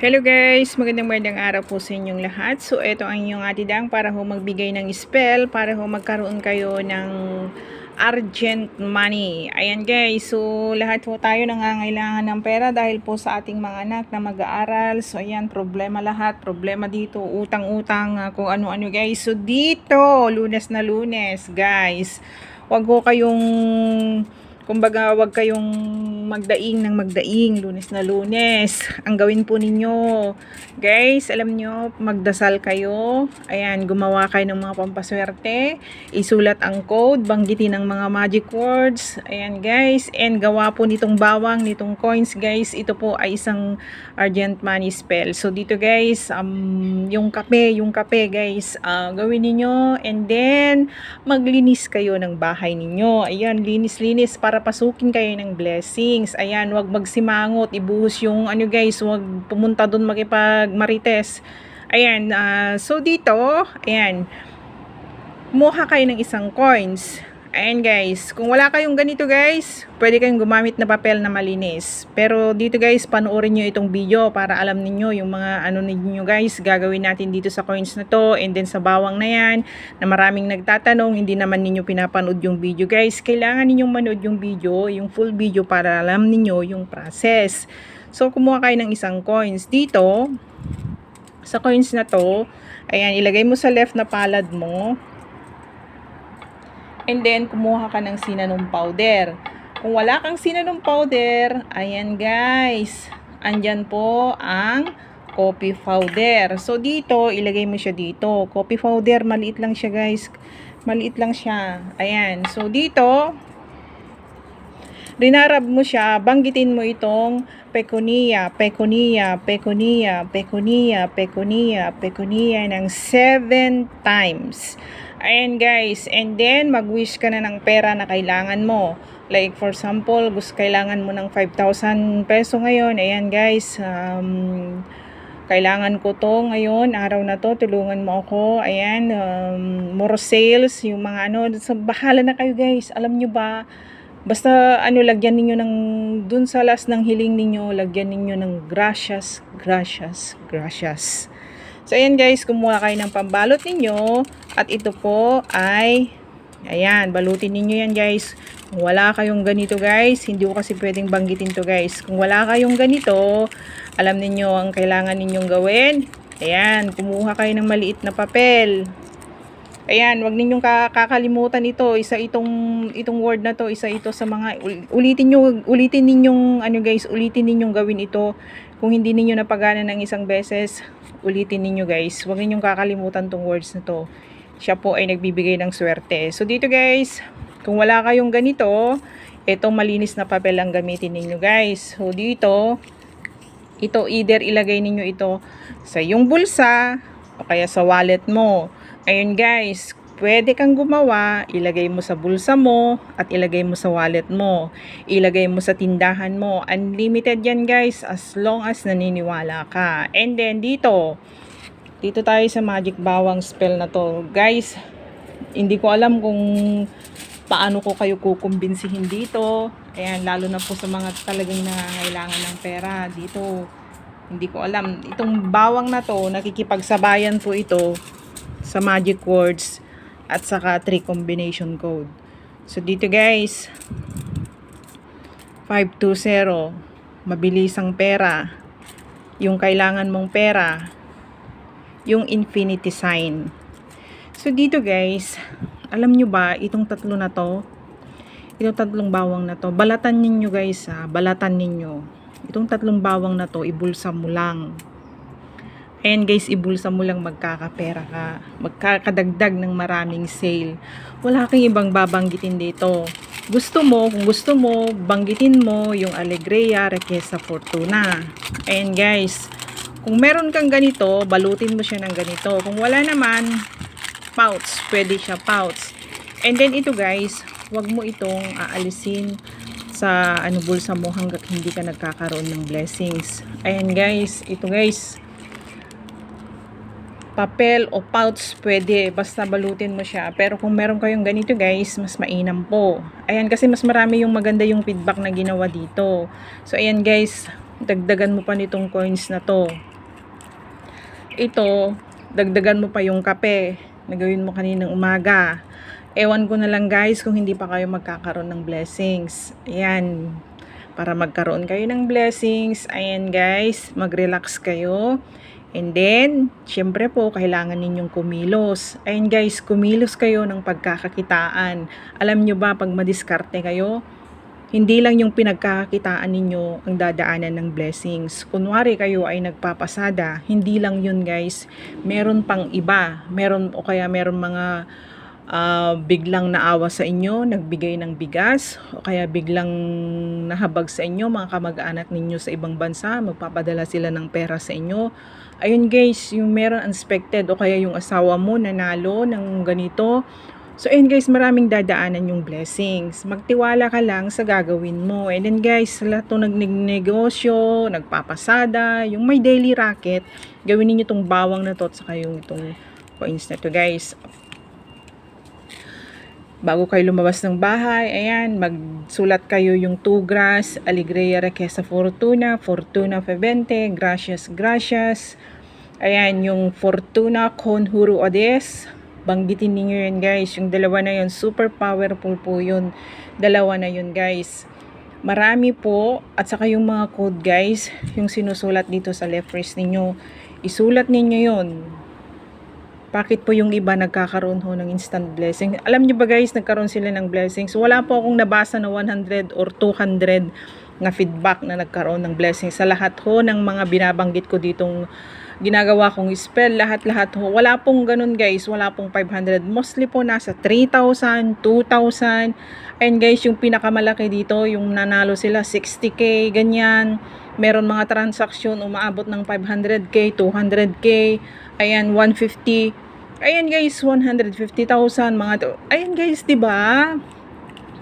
Hello guys! Magandang magandang araw po sa inyong lahat. So, ito ang inyong atidang para ho magbigay ng spell, para ho magkaroon kayo ng urgent money. Ayan guys, so lahat po tayo nangangailangan ng pera dahil po sa ating mga anak na mag-aaral. So, ayan, problema lahat. Problema dito, utang-utang, ah, kung ano-ano guys. So, dito, lunes na lunes, guys. Huwag ko kayong kumbaga wag kayong magdaing ng magdaing lunes na lunes. Ang gawin po ninyo. Guys alam nyo magdasal kayo. Ayan gumawa kayo ng mga pampaswerte. Isulat ang code banggitin ang mga magic words. Ayan guys. And gawa po nitong bawang nitong coins guys. Ito po ay isang urgent money spell. So dito guys um, yung kape yung kape guys ah, gawin ninyo. And then maglinis kayo ng bahay ninyo. Ayan linis-linis para pasukin kayo ng blessings. Ayan, wag magsimangot, ibuhos yung ano guys, wag pumunta doon makipag marites. Ayan, ah, so dito, ayan, kumuha kayo ng isang coins. Ayan guys, kung wala kayong ganito guys, pwede kayong gumamit na papel na malinis. Pero dito guys, panoorin nyo itong video para alam niyo yung mga ano ninyo guys, gagawin natin dito sa coins na to and then sa bawang na yan, na maraming nagtatanong, hindi naman ninyo pinapanood yung video guys. Kailangan ninyong manood yung video, yung full video para alam ninyo yung process. So kumuha kayo ng isang coins dito, sa coins na to, ayan, ilagay mo sa left na palad mo, And then, kumuha ka ng cinnamon powder. Kung wala kang cinnamon powder, ayan guys, andyan po ang coffee powder. So, dito, ilagay mo siya dito. Coffee powder, maliit lang siya guys. Maliit lang siya. Ayan. So, dito, rinarab mo siya, banggitin mo itong pecunia, pecunia, pecunia, pecunia, pecunia, pecunia ng 7 times. Ayan guys, and then mag-wish ka na ng pera na kailangan mo. Like for example, gusto kailangan mo ng 5,000 peso ngayon. Ayan guys, um, kailangan ko to ngayon, araw na to, tulungan mo ako. Ayan, um, more sales, yung mga ano, sa bahala na kayo guys. Alam nyo ba, Basta ano lagyan ninyo ng dun sa last ng hiling ninyo, lagyan ninyo ng gracias, gracias, gracias. So ayan guys, kumuha kayo ng pambalot ninyo at ito po ay ayan, balutin ninyo yan guys. Kung wala kayong ganito guys, hindi ko kasi pwedeng banggitin to guys. Kung wala kayong ganito, alam ninyo ang kailangan ninyong gawin. Ayan, kumuha kayo ng maliit na papel. Ayan, wag ninyong kakalimutan ito. Isa itong itong word na to, isa ito sa mga ulitin niyo ulitin ninyong ano guys, ulitin ninyong gawin ito. Kung hindi niyo napagana ng isang beses, ulitin ninyo guys. Wag ninyong kakalimutan tong words na to. Siya po ay nagbibigay ng swerte. So dito guys, kung wala kayong ganito, itong malinis na papel ang gamitin ninyo guys. So dito, ito either ilagay ninyo ito sa yung bulsa o kaya sa wallet mo. Ayun guys, pwede kang gumawa, ilagay mo sa bulsa mo at ilagay mo sa wallet mo. Ilagay mo sa tindahan mo. Unlimited yan guys as long as naniniwala ka. And then dito, dito tayo sa magic bawang spell na to. Guys, hindi ko alam kung paano ko kayo kukumbinsihin dito. Ayan, lalo na po sa mga talagang nangangailangan ng pera. Dito, hindi ko alam. Itong bawang na to, nakikipagsabayan po ito sa magic words at saka 3 combination code. So dito guys, 520, mabilisang pera, yung kailangan mong pera, yung infinity sign. So dito guys, alam nyo ba, itong tatlo na to, itong tatlong bawang na to, balatan ninyo guys ha, balatan ninyo. Itong tatlong bawang na to, ibulsa mo lang. Ayan guys, ibulsa mo lang magkakapera ka. Magkakadagdag ng maraming sale. Wala kang ibang babanggitin dito. Gusto mo, kung gusto mo, banggitin mo yung Alegria Requesa Fortuna. Ayan guys, kung meron kang ganito, balutin mo siya ng ganito. Kung wala naman, pouch. Pwede siya pouch. And then ito guys, wag mo itong aalisin sa ano bulsa mo hanggat hindi ka nagkakaroon ng blessings. Ayan guys, ito guys, papel o pouch, pwede. Basta balutin mo siya. Pero kung meron kayong ganito guys, mas mainam po. Ayan, kasi mas marami yung maganda yung feedback na ginawa dito. So, ayan guys, dagdagan mo pa nitong coins na to. ito, dagdagan mo pa yung kape na mo kaninang umaga. Ewan ko na lang guys kung hindi pa kayo magkakaroon ng blessings. Ayan, para magkaroon kayo ng blessings. Ayan guys, mag-relax kayo. And then, syempre po, kailangan ninyong kumilos. Ayan guys, kumilos kayo ng pagkakakitaan. Alam nyo ba, pag madiskarte kayo, hindi lang yung pinagkakakitaan ninyo ang dadaanan ng blessings. Kunwari kayo ay nagpapasada, hindi lang yun guys. Meron pang iba. Meron o kaya meron mga ah, biglang naawa sa inyo, nagbigay ng bigas, o kaya biglang nahabag sa inyo, mga kamag-anak ninyo sa ibang bansa, magpapadala sila ng pera sa inyo. Ayun guys, yung meron unexpected o kaya yung asawa mo nanalo ng ganito. So ayun guys, maraming dadaanan yung blessings. Magtiwala ka lang sa gagawin mo. And then guys, lahat ng nagnegosyo, nagpapasada, yung may daily racket, gawin niyo itong bawang na to at saka yung itong coins na to guys bago kayo lumabas ng bahay, ayan, magsulat kayo yung two grass, alegria requesa fortuna, fortuna febente, gracias, gracias. Ayan, yung fortuna conjuro odes. Banggitin niyo yun guys. Yung dalawa na yun, super powerful po yun. Dalawa na yun guys. Marami po, at saka yung mga code guys, yung sinusulat dito sa left wrist ninyo, isulat ninyo yun bakit po yung iba nagkakaroon ho ng instant blessing? Alam niyo ba guys, nagkaroon sila ng blessings. Wala po akong nabasa na 100 or 200 na feedback na nagkaroon ng blessing sa lahat ho ng mga binabanggit ko ditong ginagawa kong spell, lahat-lahat ho. Wala pong ganun guys, wala pong 500. Mostly po nasa 3,000, 2,000. And guys, yung pinakamalaki dito, yung nanalo sila 60k, ganyan. Meron mga transaksyon umaabot ng 500k, 200k, ayan 150. Ayan guys, 150,000 mga to. Ayan guys, 'di ba?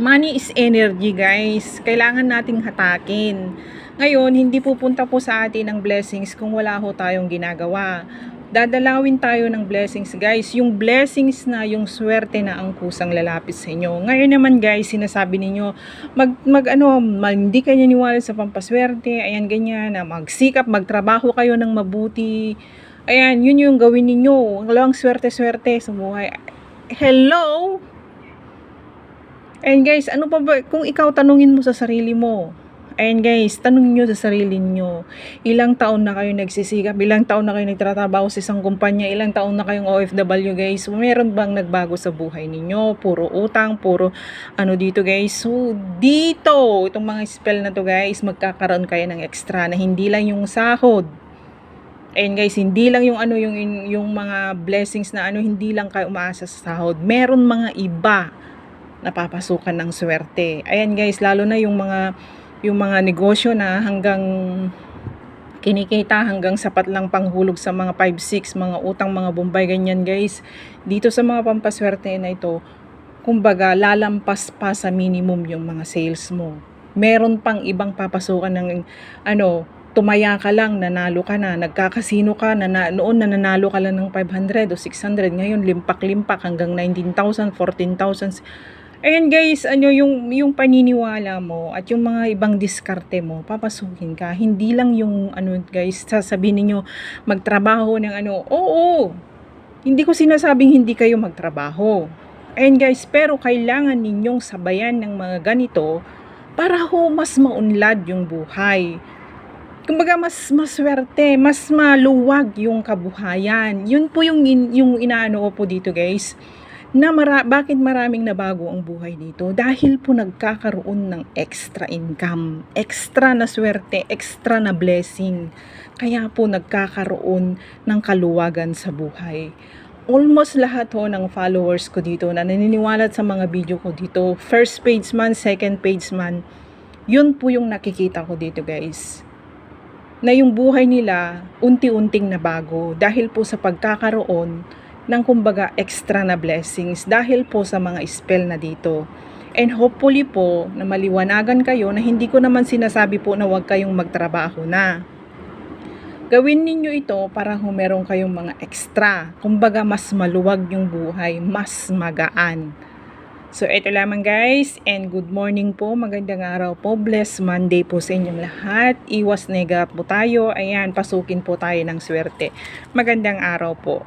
Money is energy, guys. Kailangan nating hatakin. Ngayon, hindi pupunta po sa atin ang blessings kung wala ho tayong ginagawa. Dadalawin tayo ng blessings, guys. Yung blessings na, yung swerte na ang kusang lalapit sa inyo. Ngayon naman, guys, sinasabi ninyo, mag, mag ano, mag, hindi kayo niniwala sa pampaswerte, ayan, ganyan, na magsikap, magtrabaho kayo ng mabuti. Ayan, yun yung gawin ninyo. Walang swerte-swerte sa buhay. Hello? And guys, ano pa ba, kung ikaw tanungin mo sa sarili mo, Ayan guys, tanongin nyo sa sarili nyo, ilang taon na kayo nagsisikap, ilang taon na kayo nagtratrabaho sa isang kumpanya, ilang taon na kayong OFW guys, meron bang nagbago sa buhay ninyo? Puro utang, puro ano dito guys. So, dito, itong mga spell na to guys, magkakaroon kayo ng extra na hindi lang yung sahod. Ayan guys, hindi lang yung ano yung yung mga blessings na ano hindi lang kayo umaasa sa sahod. Meron mga iba napapasukan ng swerte. Ayan guys, lalo na yung mga yung mga negosyo na hanggang kinikita hanggang sapat lang panghulog sa mga 5-6, mga utang, mga bombay, ganyan guys. Dito sa mga pampaswerte na ito, kumbaga lalampas pa sa minimum yung mga sales mo. Meron pang ibang papasukan ng ano, tumaya ka lang, nanalo ka na, nagkakasino ka, na, na noon nananalo ka lang ng 500 o 600, ngayon limpak-limpak hanggang 19,000, 14,000. Ayan guys, ano yung yung paniniwala mo at yung mga ibang diskarte mo, papasukin ka. Hindi lang yung ano guys, sasabihin niyo magtrabaho ng ano. Oo. Hindi ko sinasabing hindi kayo magtrabaho. Ayan guys, pero kailangan ninyong sabayan ng mga ganito para ho mas maunlad yung buhay. Kumbaga mas maswerte, mas maluwag yung kabuhayan. Yun po yung yung inaano po dito guys na mara- bakit maraming nabago ang buhay dito? Dahil po nagkakaroon ng extra income, extra na swerte, extra na blessing. Kaya po nagkakaroon ng kaluwagan sa buhay. Almost lahat ho ng followers ko dito na naniniwala sa mga video ko dito, first page man, second page man, yun po yung nakikita ko dito guys na yung buhay nila unti-unting nabago dahil po sa pagkakaroon ng kumbaga extra na blessings dahil po sa mga spell na dito. And hopefully po na maliwanagan kayo na hindi ko naman sinasabi po na huwag kayong magtrabaho na. Gawin ninyo ito para kung meron kayong mga extra. Kumbaga mas maluwag yung buhay, mas magaan. So, ito lamang guys. And good morning po. Magandang araw po. Bless Monday po sa inyong lahat. Iwas nega po tayo. Ayan, pasukin po tayo ng swerte. Magandang araw po.